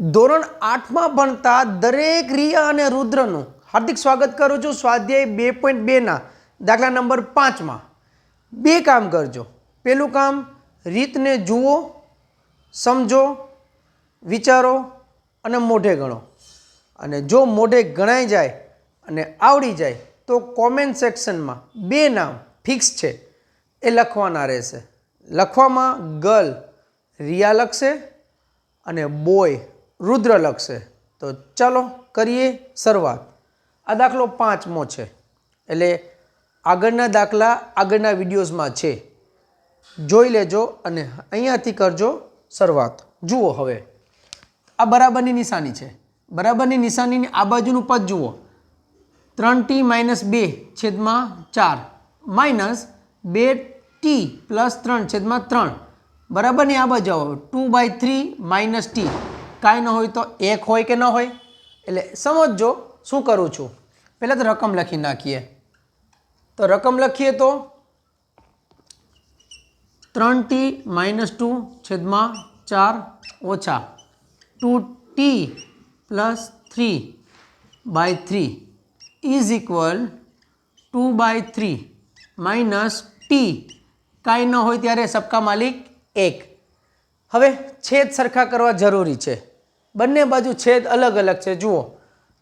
ધોરણ આઠમાં ભણતા દરેક રિયા અને રુદ્રનું હાર્દિક સ્વાગત કરું છું. સ્વાધ્યાય બે પોઈન્ટ બેના, દાખલા નંબર પાંચમાં. બે કામ કરજો. પહેલું કામ, રીતને જુઓ, સમજો, વિચારો અને મોઢે ગણો. અને જો મોઢે ગણાઈ જાય અને આવડી જાય, તો કોમેન્ટ સેક્શનમાં બે નામ ફિક્સ છે. એ લખવાના રહેશે. લખવામાં ગર્લ રિયા લખશે અને બોય રુદ્ર લખશે. તો ચાલો કરીએ શરૂઆત. આ દાખલો પાંચમો છે. એટલે આગળના દાખલા આગળના વિડીયોઝમાં છે. જોઈ લેજો અને અહીંયાથી કરજો શરૂઆત. જુઓ હવે. આ બરાબરની નિશાની છે. બરાબરની નિશાનીની આ બાજુનું પદ જુઓ. ત્રણ ટી માઇનસ બે છેદમાં ચાર. માઇનસ બે ટી પ્લસ ત્રણ છેદમાં ત્રણ. બરાબરની આ બાજુ આવો. Two by three minus T. કાંઈ ન હોય તો એક હોય કે ન હોય? એટલે સમજજો, શું કરું છું? પહેલાં તો રકમ લખી નાખીએ. તો રકમ લખીએ તો ત્રણ ટી માઇનસ ટુ છેદમાં ચાર ઓછા two T plus three by three is equal to by three minus T. કાંઈ ન હોય ત્યારે સબકા માલિક એક. હવે છેદ સરખા કરવા જરૂરી છે. બંને બાજુ છેદ અલગ અલગ છે. જુઓ.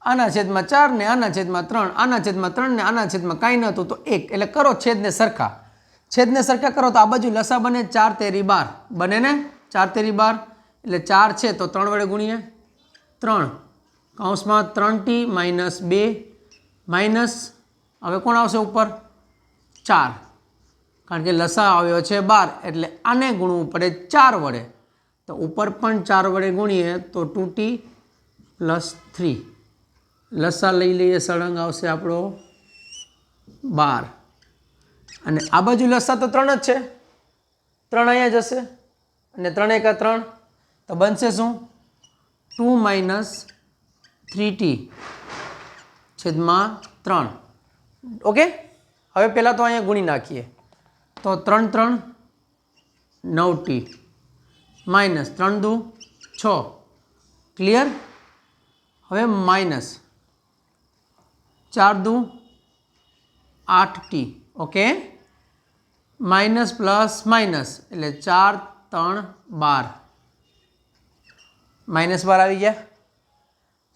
આના છેદમાં ચાર ને, આના છેદમાં ત્રણ, આના છેદમાં ત્રણ ને, આના છેદમાં કાંઈ નહોતું તો એક. એટલે કરો છેદને સરખા. છેદને સરખા કરો તો આ બાજુ લસા બને ચાર તેરી બાર. બને ને? ચાર તેરી બાર. એટલે ચાર છે તો ત્રણ વડે ગુણીએ. ત્રણ. કૌંસમાં ત્રણ ટી માઇનસ બે. માઇનસ હવે કોણ આવશે ઉપર? ચાર. કારણ કે લસા આવ્યો છે બાર. એટલે આને ગુણવું પડે ચાર વડે. તો ઉપર પણ ચાર વડે ગુણીએ તો ટુ ટી પ્લસ થ્રી. લસા લઈ લઈએ, સળંગ આવશે આપણો બાર. અને આ બાજુ લસા તો ત્રણ જ છે. ત્રણ અહીંયા જશે અને ત્રણ એકા ત્રણ. તો બનશે શું? ટુ માઇનસ થ્રી ટી છેદમાં ત્રણ. ઓકે? હવે પહેલાં તો અહીંયા ગુણી નાખીએ. તો ત્રણ ત્રણ નવ ટી. માઇનસ ત્રણ દુ છ. ક્લિયર હવે માઇનસ ચાર દુ આઠ T. Okay? Minus plus minus, એટલે ચાર, ત્રણ, બાર. માઇનસ બાર આવી ગયા?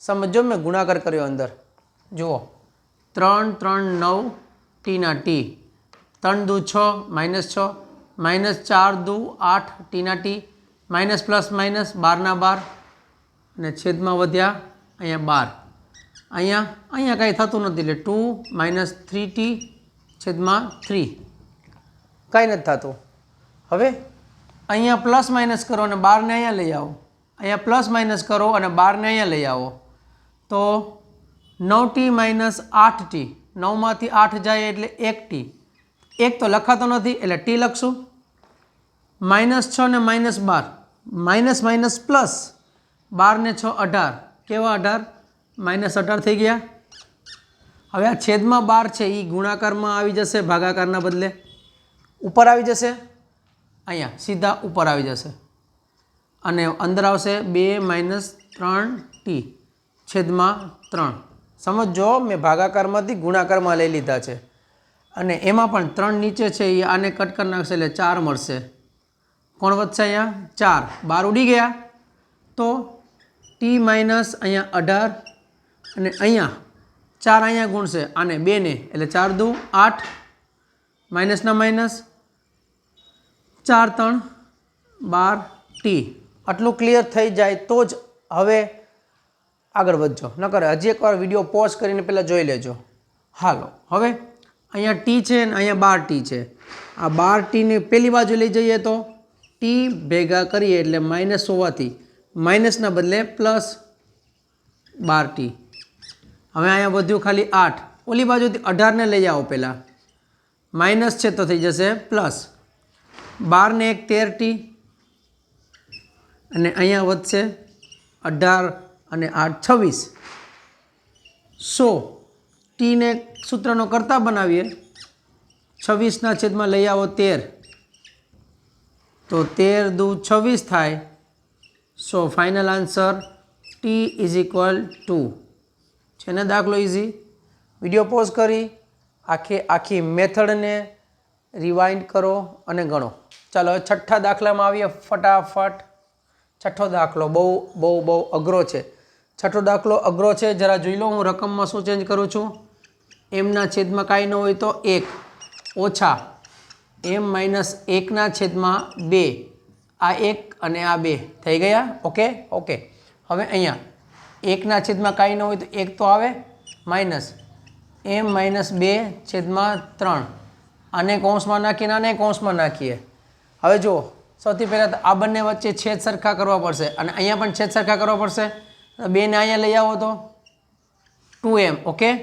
સમજો, મેં ગુણાકાર કર્યો અંદર. જુઓ. ત્રણ ત્રણ, નવ, ટીના ટી. ત્રણ દુ છ, માઇનસ છ. માઇનસ ચાર દુ આઠ, ટીના ટી. માઇનસ પ્લસ માઇનસ બારના બાર અને છેદમાં વધ્યા અહીંયા બાર. અહીંયા અહીંયા કાંઈ થતું નથી એટલે ટુ માઇનસ થ્રી ટી છેદમાં થ્રી. કાંઈ નથી થતું. હવે અહીંયા પ્લસ માઇનસ કરો અને બારને અહીંયા લઈ આવો. અહીંયા પ્લસ માઇનસ કરો અને બારને અહીંયા લઈ આવો. તો નવ ટી માઇનસ આઠ ટી. નવમાંથી આઠ જાય એટલે એક ટી. એક તો લખાતો નથી એટલે ટી લખશું. માઇનસ છ ને માઇનસ બાર. માઇનસ માઇનસ પ્લસ બાર ને છ અઢાર. કેવા અઢાર? માઇનસ અઢાર થઈ ગયા. હવે આ છેદમાં બાર છે એ ગુણાકારમાં આવી જશે, ભાગાકારના બદલે. ઉપર આવી જશે. અહીંયા, સીધા ઉપર આવી જશે. અને અંદર આવશે બે માઇનસ ત્રણ ટી, છેદમાં ત્રણ. સમજો મેં ભાગાકારમાંથી ગુણાકારમાં લઈ લીધા છે. અને એમાં પણ ત્રણ નીચે છે એ આને કટ કરી નાખશે એટલે ચાર મળશે. કોણ વધશે અહીંયા? ચાર. બાર ઉડી ગયા. તો ટી માઇનસ અહીંયા અઢાર અને અહીંયા ચાર અહીંયા ગુણશે. આને બેને એટલે ચાર દુ આઠ. માઇનસના માઇનસ. ચાર ત્રણ. બાર. ટી. આટલું ક્લિયર થઈ જાય તો જ હવે આગળ વધજો. નકર હજી એકવાર વીડિયો પોઝ કરીને પહેલાં જોઈ લેજો. હાલો. હવે અહીંયા ટી છે ને અહીંયા બાર ટી છે. આ બાર ટીને પહેલી બાજુ લઈ જઈએ તો? ટી ભેગા કરીએ એટલે માઇનસ હોવાથી માઇનસના બદલે પ્લસ બાર ટી. હવે અહીંયા વધ્યું ખાલી આઠ. ઓલી બાજુથી અઢારને લઈ આવો પહેલાં. માઇનસ છે તો થઈ જશે પ્લસ. બારને એક તેર ટી. અને અહીંયા વધશે અઢાર અને આઠ છવ્વીસ. સો. ટીને સૂત્રનો કરતા બનાવીએ. છવ્વીસના છેદમાં લઈ આવો તેર. તો તેર દુ છવ્વીસ થાય. So final answer T is equal to છે ને દાખલો ઇઝી વીડિયો પોઝ કરી. આખી આખી મેથડને રિવાઇન્ડ કરો અને ગણો. ચાલો છઠ્ઠા દાખલામાં આવીએ ફટાફટ. છઠ્ઠો દાખલો, બહુ બહુ બહુ અઘરો છે. છઠ્ઠો દાખલો અઘરો છે, જરા જોઈ લો, હું રકમમાં શું ચેન્જ કરું છું? એમના છેદમાં કાંઈ ન હોય તો એક. ઓછા એમ માઇનસ એકના છેદમાં બે. આ એક અને આ બે થઈ ગયા? ઓકે? ઓકે. હવે અહીંયા એકના છેદમાં કાંઈ ન હોય તો એક તો આવે. માઇનસ એમ માઇનસ બે છેદમાં ત્રણ. આને કૌંસમાં નાખીને આને કૌંસમાં નાખીએ. હવે જુઓ, સૌથી પહેલાં તો આ બંને વચ્ચે છેદ સરખા કરવા પડશે. અને અહીંયા પણ છેદ સરખા કરવા પડશે. બેને અહીંયા લઈ આવો તો. ટુ એમ, ઓકે?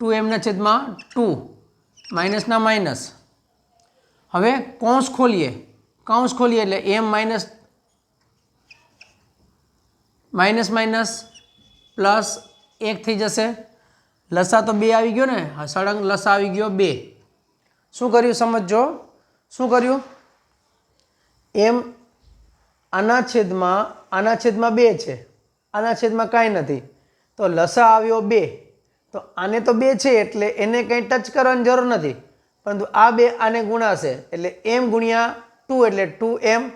ટુ એમના છેદમાં ટુ. માઇનસના માઇનસ. હવે કૌંસ ખોલીએ. કૌંસ ખોલીએ એટલે M minus minus minus plus એક થઈ જશે. લસા તો બે આવી ગયો ને? સળંગ લસા આવી ગયો બે. શું કર્યું સમજો? શું કર્યું? એમ આના છેદમાં આના છેદમાં બે છે. આના છેદમાં કાંઈ નથી. તો લસા આવ્યો બે. તો આને તો બે છે એટલે એને કંઈ ટચ કરવાની જરૂર નથી. પરંતુ આ બે આને ગુણાશે એટલે એમ ગુણ્યા ટુ એટલે ટુ એમ.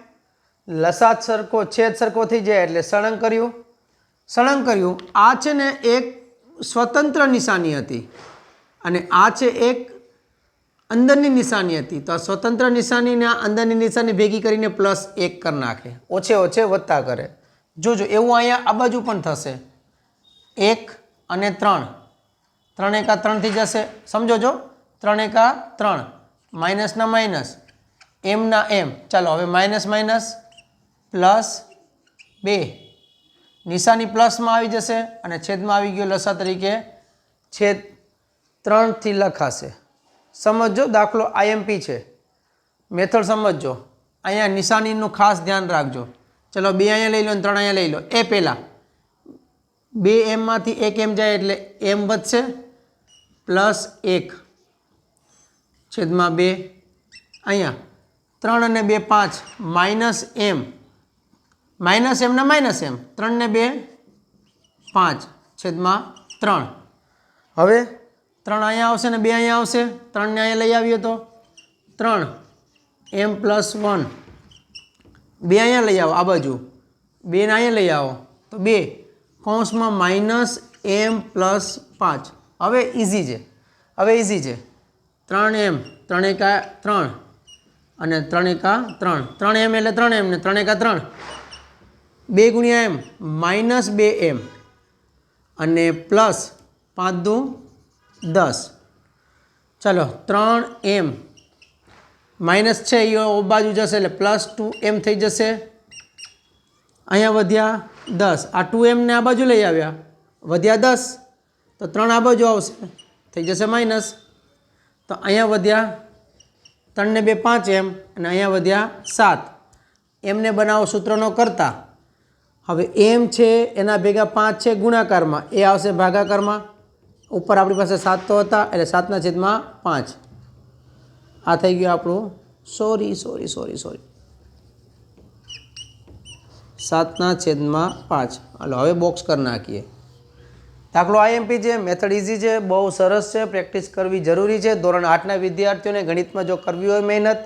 લસાત સરખો છેદ સરખો થઈ જાય એટલે સળંગ કર્યું. સળંગ કર્યું. આ છે ને એક સ્વતંત્ર નિશાની હતી. અને આ છે એક અંદરની નિશાની હતી. તો આ સ્વતંત્ર નિશાનીને અંદરની નિશાની ભેગી કરીને પ્લસ એક કરી નાખે. ઓછે ઓછે વધતા કરે. જોજો, એવું અહીંયા આ બાજુ પણ થશે. એક અને ત્રણ. ત્રણ એકા ત્રણ થઈ જશે. સમજો જો? ત્રણ એકા ત્રણ. માઇનસના માઇનસ. એમના એમ. ચાલો, હવે માઇનસ માઇનસ પ્લસ બે. નિશાની પ્લસમાં આવી જશે અને છેદમાં આવી ગયો લસા તરીકે. છેદ ત્રણથી લખાશે. સમજો દાખલો આઈએમપી છે. મેથડ સમજજો. અહીંયા નિશાનીનું ખાસ ધ્યાન રાખજો. ચલો, બે અહીંયા લઈ લો અને ત્રણ અહીંયા લઈ લો. એ પહેલાં. બે એમમાંથી એક એમ જાય એટલે એમ વધશે. પ્લસ એક. છેદમાં બે. અહીંયા ત્રણ અને બે પાંચ. Minus M. માઇનસ એમના માઇનસ એમ. ત્રણને બે, પાંચ. છેદમાં ત્રણ. હવે ત્રણ અહીંયા આવશે ને બે અહીંયા આવશે. ત્રણને અહીંયા લઈ આવીએ તો ત્રણ. M plus one. બે અહીંયા લઈ આવો, આ બાજુ. બેને અહીંયા લઈ આવો. તો બે. કૌંસમાં માઇનસ એમ પ્લસ પાંચ. હવે ઇઝી છે. હવે ઇઝી છે. ત્રણ એમ, ત્રણ એકા ત્રણ. અને ત્રણ એકા ત્રણ. ત્રણ એમ એટલે ત્રણ એમ ને ત્રણ એકા ત્રણ. બે ગુણ્યા એમ, માઇનસ બે એમ. અને પ્લસ પાંચ દુ દસ. ચાલો, ત્રણ એમ. માઇનસ છે એ બાજુ જશે એટલે પ્લસ ટુ એમ થઈ જશે. અહીંયા વધ્યા દસ. આ ટુ એમને આ બાજુ લઈ આવ્યા. વધ્યા દસ. તો ત્રણ આ બાજુ આવશે. થઈ જશે માઇનસ. તો અહીંયા વધ્યા ત્રણને બે પાંચ એમ, અને અહીંયા વધ્યા સાત. એમને બનાવો સૂત્રનો કરતા. હવે એમ છે, એના ભેગા પાંચ છે ગુણાકારમાં. એ આવશે ભાગાકારમાં. ઉપર આપણી પાસે સાત તો હતા, એટલે સાતના છેદમાં પાંચ. આ થઈ ગયું આપણું. સોરી સોરી સોરી સોરી સાતના છેદમાં પાંચ. હાલો, હવે બોક્સ કરી નાખીએ. દાખલો આઈએમપી છે મેથડ ઇઝી છે, બહુ સરસ છે પ્રેક્ટિસ કરવી જરૂરી છે. ધોરણ આઠના વિદ્યાર્થીઓને ગણિતમાં જો કરવી હોય મહેનત,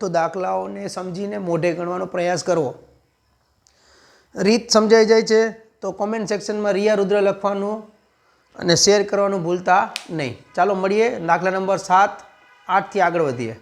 તો દાખલાઓને સમજીને મોઢે ગણવાનો પ્રયાસ કરવો. રીત સમજાઈ જાય છે, તો કોમેન્ટ સેક્શનમાં રિયા રુદ્ર લખવાનું અને શેર કરવાનું ભૂલતા નહીં. ચાલો મળીએ. દાખલા નંબર સાત, આઠથી આગળ વધીએ.